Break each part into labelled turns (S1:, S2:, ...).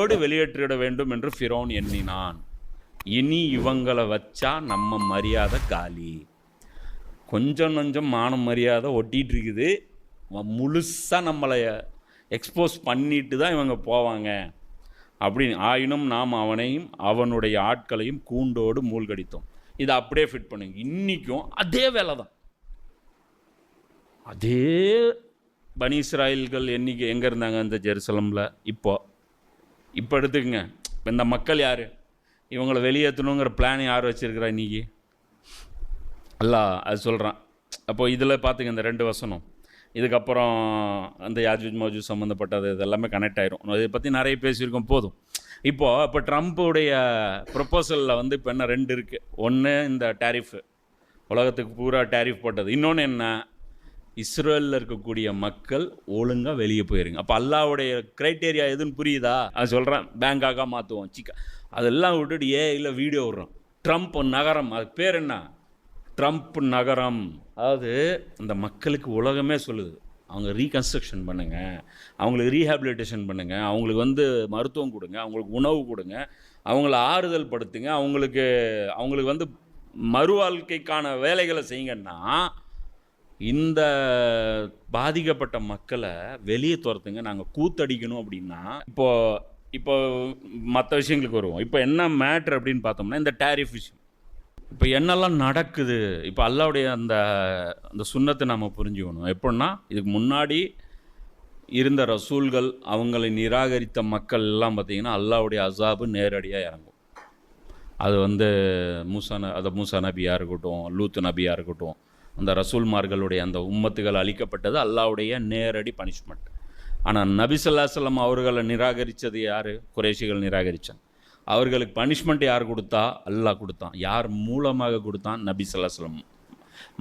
S1: ஓடு வெளியேற்றிட வேண்டும் என்று ஃபிரோன் எண்ணினான். இனி இவங்களை வச்சா நம்ம மரியாதை காலி. கொஞ்சம் கொஞ்சம் மானம் மரியாதை ஒட்டிகிட்டு இருக்குது. முழுசாக நம்மளை எக்ஸ்போஸ் பண்ணிட்டு தான் இவங்க போவாங்க. அப்படின்னு ஆயினும் நாம் அவனையும் அவனுடைய ஆட்களையும் கூண்டோடு மூழ்கடித்தோம். இதை அப்படியே ஃபிட் பண்ணுங்க. இன்றைக்கும் அதே வேலை தான். அதே பனி எண்ணிக்கை எங்கே இருந்தாங்க அந்த ஜெருசலமில்? இப்போது இப்போ எடுத்துக்கங்க. இப்போ இந்த மக்கள் யார்? இவங்களை வெளியேற்றணுங்கிற பிளான் யார் வச்சுருக்கிறா இன்றைக்கி அல்லா அது சொல்கிறான் அப்போது இதில் பார்த்துங்க இந்த ரெண்டு வசனம். இதுக்கப்புறம் அந்த யாஜூஜ் மோஜூ சம்மந்தப்பட்டது இதெல்லாமே கனெக்ட் ஆயிரும். இதை பற்றி நிறைய பேசியிருக்கோம் போதும். இப்போது இப்போ ட்ரம்ப்புடைய ப்ரொப்போசலில் வந்து இப்போ என்ன ரெண்டு இருக்குது ஒன்று இந்த டேரிஃபு உலகத்துக்கு பூரா டேரிஃப் போட்டது. இன்னொன்று என்ன? இஸ்ரேலில் இருக்கக்கூடிய மக்கள் ஒழுங்காக வெளியே போயிருங்க. அப்போ அல்லாவுடைய க்ரைட்டேரியா எதுன்னு புரியுதா? அது சொல்கிறேன் பேங்காக மாற்றுவோம் சிக்கா. அதெல்லாம் விட்டுட்டு ஏ இல்லை வீடியோ விடுறோம். ட்ரம்ப் நகரம். அது பேர் என்ன? ட்ரம்ப் நகரம். அதாவது அந்த மக்களுக்கு உலகமே சொல்லுது. அவங்க ரீகன்ஸ்ட்ரக்ஷன் பண்ணுங்கள் அவங்களுக்கு ரீஹாபிலிட்டேஷன் பண்ணுங்கள் அவங்களுக்கு வந்து மருத்துவம் கொடுங்க. அவங்களுக்கு உணவு கொடுங்க. அவங்கள ஆறுதல் படுத்துங்க. அவங்களுக்கு அவங்களுக்கு வந்து மறுவாழ்க்கைக்கான வேலைகளை செய்யுங்கன்னா இந்த பாதிக்கப்பட்ட மக்களை வெளியே துரத்துங்க நாங்கள் கூத்தடிக்கணும் அப்படின்னா இப்போ இப்போ மற்ற விஷயங்களுக்கு வருவோம். இப்போ என்ன மேட்ரு அப்படின்னு பார்த்தோம்னா இந்த டேரிஃப் விஷயம். இப்போ என்னெல்லாம் நடக்குது? இப்போ அல்லாவுடைய அந்த அந்த சுண்ணத்தை நாம் புரிஞ்சுக்கணும். எப்படின்னா இதுக்கு முன்னாடி இருந்த ரசூல்கள் அவங்களை நிராகரித்த மக்கள் எல்லாம் பார்த்திங்கன்னா அல்லாவுடைய அசாபு நேரடியாக இறங்கும். அது வந்து மூசா அதை மூசா நபியாக இருக்கட்டும் லூத்து நபியாக இருக்கட்டும் அந்த ரசூல்மார்களுடைய அந்த உம்மத்துகள் அளிக்கப்பட்டது அல்லாவுடைய நேரடி பனிஷ்மெண்ட். ஆனால் நபிசல்லாசலம் அவர்களை நிராகரித்தது யார்? குறைஷிகள் நிராகரித்தான் அவர்களுக்கு பனிஷ்மெண்ட் யார் கொடுத்தா? அல்லாஹ் கொடுத்தான். யார் மூலமாக கொடுத்தான்? நபி சல்லாஸ்லம்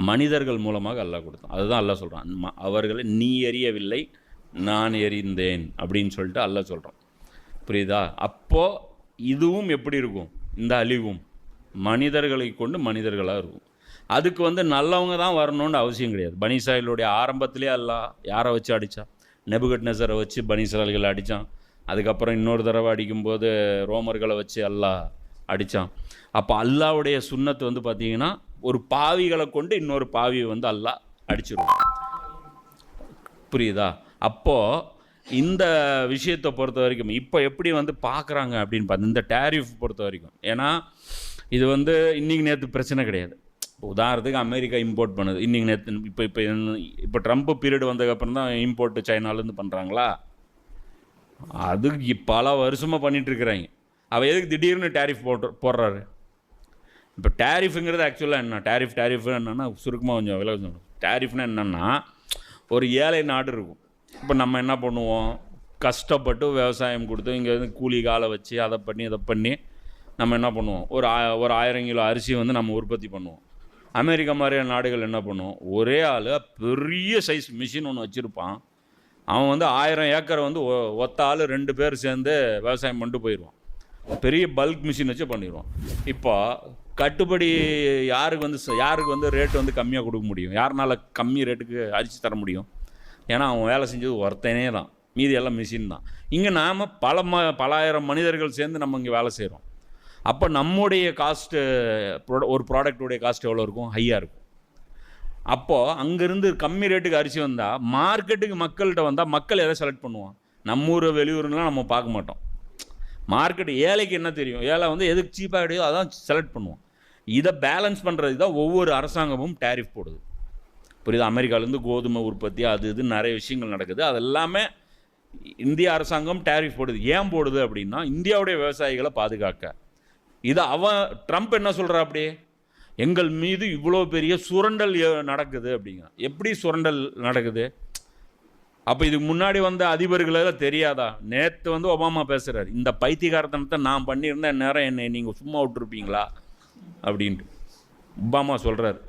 S1: மனிதர்கள் மூலமாக அல்லாஹ் கொடுத்தான். அதுதான் அல்லாஹ் சொல்கிறான் அவர்களை நீ எறியவில்லை நான் எறிந்தேன் அப்படின்னு சொல்லிட்டு அல்லாஹ் சொல்கிறான் புரியுதா? அப்போது இதுவும் எப்படி இருக்கும்? இந்த அழிவும். மனிதர்களை கொண்டு மனிதர்களாக இருக்கும். அதுக்கு வந்து நல்லவங்க தான் வரணும்னு அவசியம் கிடையாது. பனிசாயிலுடைய ஆரம்பத்திலே அல்லாஹ் யாரை வச்சு அடித்தா நெபுகட் நெசரை வச்சு பனிசாயல்களை அடித்தான் அதுக்கப்புறம் இன்னொரு தடவை அடிக்கும்போது ரோமர்களை வச்சு அல்லா அடித்தான் அப்போ அல்லாவுடைய சுண்ணத்து வந்து பார்த்திங்கன்னா ஒரு பாவிகளை கொண்டு இன்னொரு பாவியை வந்து அல்லாஹ் அடிச்சிருவோம் புரியுதா? அப்போது இந்த விஷயத்தை பொறுத்த வரைக்கும் இப்போ எப்படி வந்து பார்க்குறாங்க அப்படின்னு பார்த்து இந்த டேரிஃப் பொறுத்த வரைக்கும். ஏன்னா இது வந்து இன்றைக்கி நேற்று பிரச்சனை கிடையாது. இப்போ உதாரணத்துக்கு அமெரிக்கா இம்போர்ட் பண்ணுது. இன்றைக்கி நேற்று இப்போ இப்போ இப்போ ட்ரம்ப் பீரியட் வந்ததுக்கப்புறம் தான் இம்போர்ட் சைனாலேருந்து பண்ணுறாங்களா அது பல வருஷமாக பண்ணிகிட்ருக்குறாங்க அவள் எதுக்கு திடீர்னு டேரிஃப் போட்டு போடுறாரு? இப்போ டேரிஃபுங்கிறது ஆக்சுவலாக என்ன? டேரிஃப் டேரிஃப் என்னென்னா சுருக்கமாக கொஞ்சம் விலை சொல்லணும் டேரிஃப்னா என்னென்னா ஒரு ஏழை நாடு இருக்கும். இப்போ நம்ம என்ன பண்ணுவோம்? கஷ்டப்பட்டு விவசாயம் கொடுத்து இங்கேருந்து கூலி காலை வச்சு அதை பண்ணி அதை பண்ணி நம்ம என்ன பண்ணுவோம்? ஒரு ஆ ஒரு ஆயிரம் கிலோ அரிசி வந்து நம்ம உற்பத்தி பண்ணுவோம். அமெரிக்கா மாதிரியான நாடுகள் என்ன பண்ணுவோம் ஒரே ஆள் பெரிய சைஸ் மிஷின் ஒன்று வச்சுருப்பான். அவன் வந்து ஆயிரம் ஏக்கரை வந்து ஒ- ஒத்த ஆள் ரெண்டு பேர் சேர்ந்து விவசாயம் பண்ணிட்டு போயிடுவான் பெரிய பல்க் மிஷின் வச்சு பண்ணிடுவான் இப்போ கட்டுப்படி யாருக்கு வந்து யாருக்கு வந்து ரேட்டு வந்து கம்மியாக கொடுக்க முடியும்? யாருனால கம்மி ரேட்டுக்கு அரிசி தர முடியும்? ஏன்னா அவன் வேலை செஞ்சது ஒருத்தனே தான். மீதி எல்லாம் மிஷின் தான். இங்கே நாம் பல ம பலாயிரம் மனிதர்கள் சேர்ந்து நம்ம இங்கே வேலை செய்கிறோம் அப்போ நம்முடைய காஸ்ட்டு ஒரு ப்ராடக்டுடைய காஸ்ட் எவ்வளோ இருக்கும்? ஹையாக இருக்கும். அப்போது அங்கேருந்து கம்மி ரேட்டுக்கு அரிசி வந்தால் மார்க்கெட்டுக்கு மக்கள்கிட்ட வந்தால் மக்கள் எதை செலக்ட் பண்ணுவான் நம்ம ஊர் வெளியூர்லாம் நம்ம பார்க்க மாட்டோம். மார்க்கெட் ஏழைக்கு என்ன தெரியும்? ஏழை வந்து எதுக்கு சீப்பாக கிடையோ அதான் செலக்ட் பண்ணுவோம். இதை பேலன்ஸ் பண்ணுறது தான் ஒவ்வொரு அரசாங்கமும் டேரிஃப் போடுது. புரியுது? அமெரிக்காலேருந்து கோதுமை உற்பத்தி அது இது நிறைய விஷயங்கள் நடக்குது. அது எல்லாமே இந்திய அரசாங்கம் டேரிஃப் போடுது. ஏன் போடுது அப்படின்னா இந்தியாவுடைய விவசாயிகளை பாதுகாக்க. இது அவன் ட்ரம்ப் என்ன சொல்கிறா அப்படியே? எங்கள் மீது இவ்வளோ பெரிய சுரண்டல் நடக்குது அப்படிங்க. எப்படி சுரண்டல் நடக்குது? அப்போ இதுக்கு முன்னாடி வந்த அதிபர்களெல்லாம் தெரியாதா? நேற்று வந்து ஒபாமா பேசுகிறார் இந்த பைத்தியகாரத்தனத்தை நான் பண்ணியிருந்தேன் நேரம் என்னை நீங்கள் சும்மா விட்டுருப்பீங்களா? அப்படின்ட்டு. ஒபாமா சொல்கிறார்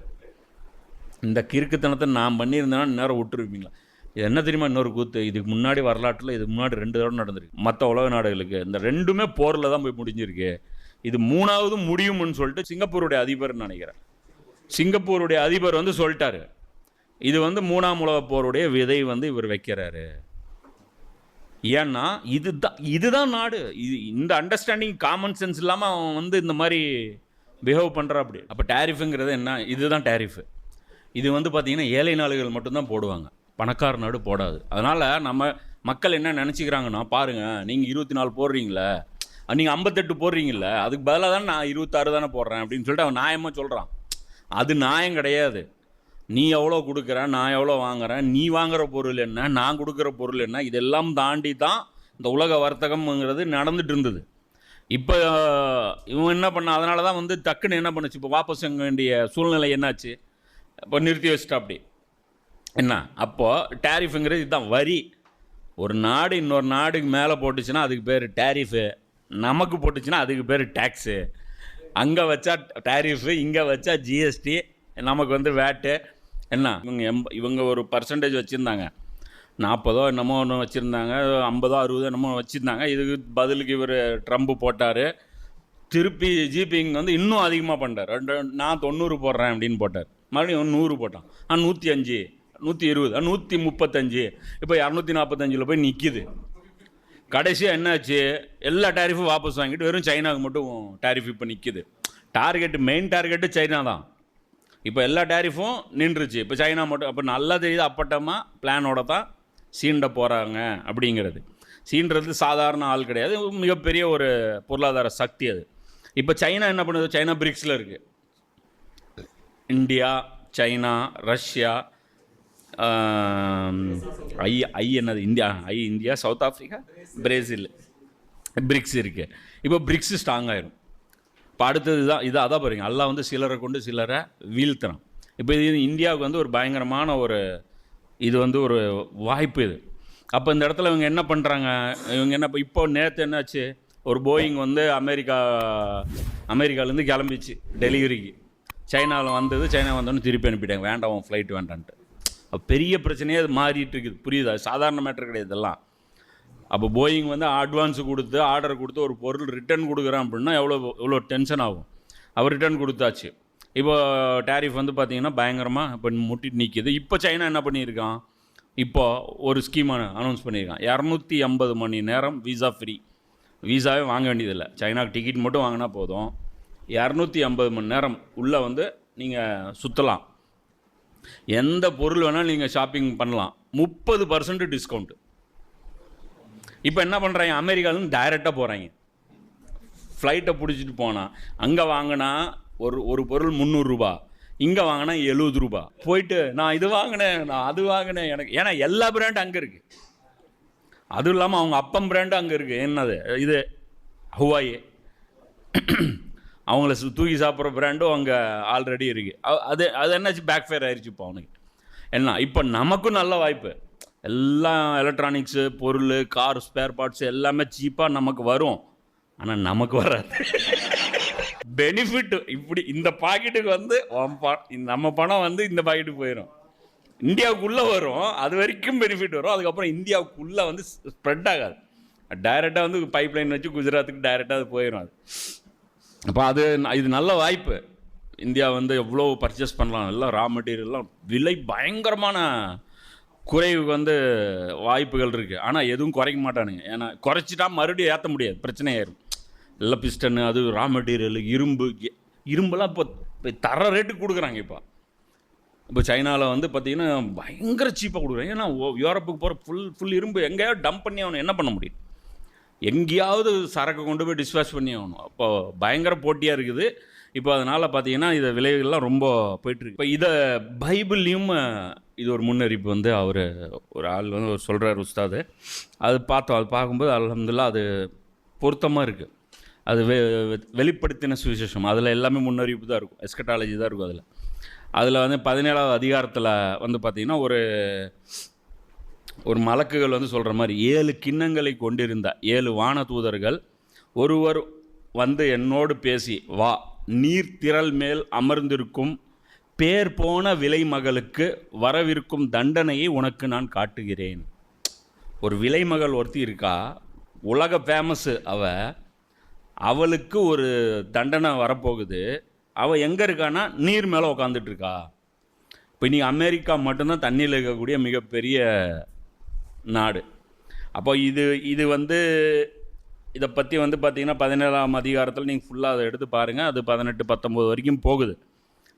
S1: இந்த கிறுக்குத்தனத்தை நான் பண்ணியிருந்தேன்னா நேரம் விட்டுருப்பீங்களா? இது என்ன தெரியுமா இன்னொரு கூத்து? இதுக்கு முன்னாடி வரலாற்றில் இதுக்கு முன்னாடி ரெண்டு தடவை நடந்திருக்கு. மற்ற உலக நாடுகளுக்கு. இந்த ரெண்டுமே போரில் தான் போய் முடிஞ்சிருக்கு. இது மூணாவது முடியும்னு சொல்லிட்டு சிங்கப்பூருடைய அதிபர் நினைக்கிறேன். சிங்கப்பூருடைய அதிபர் வந்து சொல்லிட்டாரு. இது வந்து மூணாம் உலகப் போருடைய விதை வந்து இவர் வைக்கிறாரு. ஏன்னா இதுதான் இதுதான் நாடு. இது இந்த அண்டர்ஸ்டாண்டிங் காமன் சென்ஸ் இல்லாமல் அவன் வந்து இந்த மாதிரி பிஹேவ் பண்ணுறா அப்படி. அப்போ டேரிஃபுங்கிறது என்ன? இதுதான் டேரிஃபு இது வந்து பார்த்திங்கன்னா ஏழை நாடுகள் மட்டும்தான் போடுவாங்க. பணக்கார நாடு போடாது. அதனால் நம்ம மக்கள் என்ன நினச்சிக்கிறாங்கன்னா பாருங்கள் நீங்கள் இருபத்தி நாலு போடுறீங்களே நீங்கள் ஐம்பத்தெட்டு போடுறீங்கல்ல அதுக்கு பதிலாக தான் நான் இருபத்தாறு தானே போடுறேன் அப்படின்னு சொல்லிட்டு அவன் நியாயமாக சொல்கிறான் அது நியாயம் கிடையாது. நீ எவ்வளோ கொடுக்குற நான் எவ்வளோ வாங்குறேன் நீ வாங்குற பொருள் என்ன நான் கொடுக்குற பொருள் என்ன இதெல்லாம் தாண்டி தான் இந்த உலக வர்த்தகம்ங்கிறது நடந்துட்டு இருந்தது. இப்போ இவன் என்ன பண்ண அதனால தான் வந்து டக்குன்னு என்ன பண்ணுச்சு? இப்போ வாபஸ் வாங்க வேண்டிய சூழ்நிலை என்னாச்சு? இப்போ நிறுத்தி வச்சுட்டா அப்படி. என்ன? அப்போது டேரிஃபுங்கிறது இதுதான் வரி. ஒரு நாடு இன்னொரு நாடுக்கு மேலே போட்டுச்சுன்னா அதுக்கு பேர் டேரிஃபு நமக்கு போட்டுச்சுன்னா அதுக்கு பேர் டேக்ஸு அங்கே வச்சா டேரிஃபு இங்கே வச்சா ஜிஎஸ்டி நமக்கு வந்து வேட்டு என்ன? இவங்க எம்ப இவங்க ஒரு பர்சன்டேஜ் வச்சுருந்தாங்க. நாற்பதோ என்னமோ ஒன்று வச்சுருந்தாங்க ஐம்பதோ அறுபதோ என்னமோ வச்சுருந்தாங்க. இதுக்கு பதிலுக்கு இவர் ட்ரம்ப் போட்டார். திருப்பி ஜிபிங் வந்து இன்னும் அதிகமாக பண்ணுறார் ரெண்டு நான் தொண்ணூறு போடுறேன் அப்படின்னு போட்டார். மறுபடியும் நூறு போட்டான். ஆ நூற்றி அஞ்சு நூற்றி இருபது நூற்றி முப்பத்தஞ்சு. இப்போ இரநூத்தி நாற்பத்தஞ்சில் போய் நிற்கிது கடைசியாக என்னாச்சு? எல்லா டேரிஃபும் வாபஸ் வாங்கிட்டு வெறும் சைனாவுக்கு மட்டும் டேரிஃப் இப்போ நிற்கிது டார்கெட்டு மெயின் டார்கெட்டு சைனா தான். இப்போ எல்லா டேரிஃபும் நின்றுச்சு. இப்போ சைனா மட்டும் அப்போ நல்லா தெரியுது அப்பட்டமாக பிளானோட தான் சீண்ட போகிறாங்க அப்படிங்கிறது. சீன்றது சாதாரண ஆள் கிடையாது. மிகப்பெரிய ஒரு பொருளாதார சக்தி அது. இப்போ சைனா என்ன பண்ணுது? சைனா பிரிக்ஸில் இருக்குது இந்தியா சைனா ரஷ்யா ஐ ஐ என்னது? இந்தியா ஐ India South Africa Brazil. BRICS இருக்குது இப்போ பிரிக்ஸ் ஸ்ட்ராங் ஆயிரும். இப்போ அடுத்தது தான் இதை அதான் பாருங்க. எல்லாம் வந்து சிலரை கொண்டு சிலரை வீழ்த்துறான். இப்போ இது இந்தியாவுக்கு வந்து ஒரு பயங்கரமான ஒரு இது வந்து ஒரு வாய்ப்பு இது. அப்போ இந்த இடத்துல இவங்க என்ன பண்ணுறாங்க இவங்க என்ன இப்போ- இப்போ நேற்று என்னாச்சு? ஒரு போயிங் வந்து அமெரிக்கா அமெரிக்காலேருந்து கிளம்பிச்சு டெலிவரிக்கு. சைனாவில் வந்தது சைனா வந்தோன்னு திருப்பி அனுப்பிட்டாங்க. வேண்டாம் உன் ஃப்ளைட் வேண்டான்ட்டு. பெரிய பிரச்சனையே அது மாறிட்டு இருக்குது. புரியுதா? சாதாரண மேட்டர் கிடையாது இதெல்லாம். அப்போ போயிங் வந்து அட்வான்ஸ் கொடுத்து ஆர்டர் கொடுத்து ஒரு பொருள் ரிட்டர்ன் கொடுக்குறான் அப்படின்னா எவ்வளோ எவ்வளோ டென்ஷன் ஆகும். அவர் ரிட்டர்ன் கொடுத்தாச்சு. இப்போ டேரிஃப் வந்து பார்த்தீங்கன்னா பயங்கரமாக இப்போ முட்டிட்டு நிற்கிது இப்போ சைனா என்ன பண்ணியிருக்கான்? இப்போ ஒரு ஸ்கீம் அனௌன்ஸ் பண்ணியிருக்கான். இரநூத்தி ஐம்பது மணி நேரம் விசா ஃப்ரீ விசாவே வாங்க வேண்டியதில்லை. சைனாக்கு டிக்கெட் மட்டும் வாங்கினா போதும். இரநூத்தி ஐம்பது மணி நேரம் உள்ளே வந்து நீங்கள் சுற்றலாம் எந்த பொருள் வேணாலும் நீங்கள் ஷாப்பிங் பண்ணலாம். முப்பது பர்சன்ட் டிஸ்கவுண்ட் இப்போ என்ன பண்ணுறாங்க அமெரிக்காவிலேருந்து டைரெக்டாக போகிறாங்க ஃப்ளைட்டை பிடிச்சிட்டு போனால் அங்கே வாங்கினா ஒரு ஒரு பொருள் முந்நூறுரூபா இங்கே வாங்கினா எழுபது ரூபா. போயிட்டு நான் இது வாங்கினேன் நான் அது வாங்கினேன் எனக்கு ஏன்னா எல்லா பிராண்டும் அங்கே இருக்குது அதுவும் இல்லாமல் அவங்க அப்பம் பிராண்டும் அங்கே இருக்குது என்னது? இது ஹுவாயி அவங்கள சு- தூக்கி சாப்பிட்ற பிராண்டும் அங்கே ஆல்ரெடி இருக்குது அது அது என்னாச்சு? பேக் ஃபேர் ஆயிடுச்சு இப்போ அவனுக்கு. என்ன இப்போ நமக்கும் நல்ல வாய்ப்பு. எல்லாம் எலக்ட்ரானிக்ஸு பொருள் கார் ஸ்பேர் பார்ட்ஸ் எல்லாமே சீப்பாக நமக்கு வரும். ஆனால் நமக்கு வராது. பெனிஃபிட் இப்படி இந்த பாக்கெட்டுக்கு வந்து நம்ம பணம் வந்து இந்த பாக்கெட்டுக்கு போயிடும் இந்தியாவுக்குள்ளே வரும். அது வரைக்கும் பெனிஃபிட் வரும். அதுக்கப்புறம் இந்தியாவுக்குள்ளே வந்து ஸ்ப்ரெட் ஆகாது. டைரெக்டாக வந்து பைப் லைன் வச்சு குஜராத்துக்கு டைரெக்டாக அது போயிடும் அது. அப்போ அது இது நல்ல வாய்ப்பு. இந்தியா வந்து எவ்வளோ பர்ச்சேஸ் பண்ணலாம் எல்லாம் ரா மெட்டீரியல்லாம் விலை பயங்கரமான குறைவுக்கு வந்து வாய்ப்புகள் இருக்குது ஆனால் எதுவும் குறைக்க மாட்டானுங்க. ஏன்னா குறைச்சிட்டா மறுபடியும் ஏற்ற முடியாது. பிரச்சனை ஆயிரும். எல்லாம் பிஸ்டனு அது ரா மெட்டீரியல் இரும்பு இரும்புலாம் இரும்பெல்லாம் இப்போ இப்போ தர ரேட்டுக்கு கொடுக்குறாங்க இப்போ. இப்போ சைனாவில் வந்து பார்த்திங்கன்னா பயங்கர சீப்பாக கொடுக்குறாங்க. ஏன்னா ஓ- யூரோப்புக்கு போகிற ஃபுல் ஃபுல் இரும்பு எங்கேயாவது டம்ப் பண்ணி அவனை என்ன பண்ண முடியும்? எங்கேயாவது சரக்கு கொண்டு போய் டிஸ்பேச் பண்ணி ஆகணும். அப்போ பயங்கர போட்டியாக இருக்குது. இப்போ அதனால் பார்த்தீங்கன்னா இதை விலைகள்லாம் ரொம்ப போயிட்டுருக்கு. இப்போ இதை பைபிள்லேயும் இது ஒரு முன்னறிப்பு வந்து அவர் ஒரு ஆள் வந்து ஒரு சொல்கிறார் உஸ்தாது. அது பார்த்தோம். அது பார்க்கும்போது அல்ஹம்துலில்லாஹ் அது பொருத்தமாக இருக்குது அது வெ வெ- வெளிப்படுத்தின சுவிசேஷம். அதில் எல்லாமே முன்னறிவிப்பு தான் இருக்கும். எஸ்கட்டாலஜி தான் இருக்கும் அதில். அதில் வந்து பதினேழாவது அதிகாரத்தில் வந்து பார்த்திங்கன்னா ஒரு ஒரு மலக்குகள் வந்து சொல்கிற மாதிரி ஏழு கிண்ணங்களை கொண்டிருந்த ஏழு வான தூதர்கள். ஒருவர் வந்து என்னோடு பேசி வா நீர் திரள் மேல் அமர்ந்திருக்கும் பேர் போன விலை மகளுக்கு வரவிருக்கும் தண்டனையை உனக்கு நான் காட்டுகிறேன். ஒரு விலைமகள் ஒருத்தி இருக்கா? உலக ஃபேமஸ்ஸு அவ. அவளுக்கு ஒரு தண்டனை வரப்போகுது. அவள் எங்கே இருக்கான்னா? நீர் மேலே உக்காந்துட்டு இருக்கா. இப்போ நீ அமெரிக்கா மட்டும்தான் தண்ணியில் இருக்கக்கூடிய மிகப்பெரிய நாடு. அப்போ இது இது வந்து இதை பற்றி வந்து பார்த்திங்கன்னா பதினேழாம் அதிகாரத்தில் நீங்கள் ஃபுல்லாக அதை எடுத்து பாருங்கள் அது பதினெட்டு பத்தொம்போது வரைக்கும் போகுது.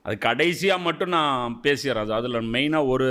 S1: அது கடைசியாக மட்டும் நான் பேசிடுறேன். அது அதில் மெயினாக ஒரு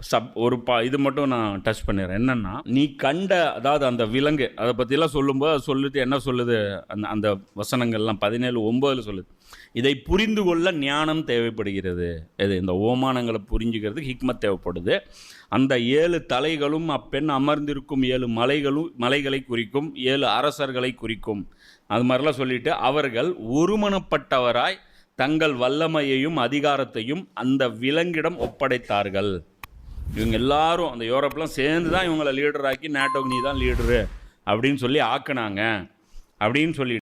S1: சப் ஒரு பா இது மட்டும் நான் டச் பண்ணிடுறேன். என்னென்னா நீ கண்ட அதாவது அந்த விலங்கு அதை பற்றிலாம் சொல்லும்போது அது சொல்லுது என்ன சொல்லுது? அந்த அந்த வசனங்கள்லாம் பதினேழு ஒம்போதில் சொல்லுது. இதை புரிந்து கொள்ள ஞானம் தேவைப்படுகிறது. இது இந்த ஓமானங்களை புரிஞ்சுக்கிறதுக்கு ஹிக்மத் தேவைப்படுது. அந்த ஏழு தலைகளும் அப்பெண் அமர்ந்திருக்கும் ஏழு மலைகளும் மலைகளை குறிக்கும் ஏழு அரசர்களை குறிக்கும். அது மாதிரிலாம் சொல்லிட்டு அவர்கள் ஒருமனப்பட்டவராய் தங்கள் வல்லமையையும் அதிகாரத்தையும் அந்த விலங்கிடம் ஒப்படைத்தார்கள். இவங்க எல்லாரும் அந்த யூரோப்லாம் சேர்ந்து தான் இவங்களை லீடராக்கி நேட்டோக்கு நீ தான் லீடரு அப்படின்னு சொல்லி ஆக்குனாங்க. அப்படின்னு சொல்லி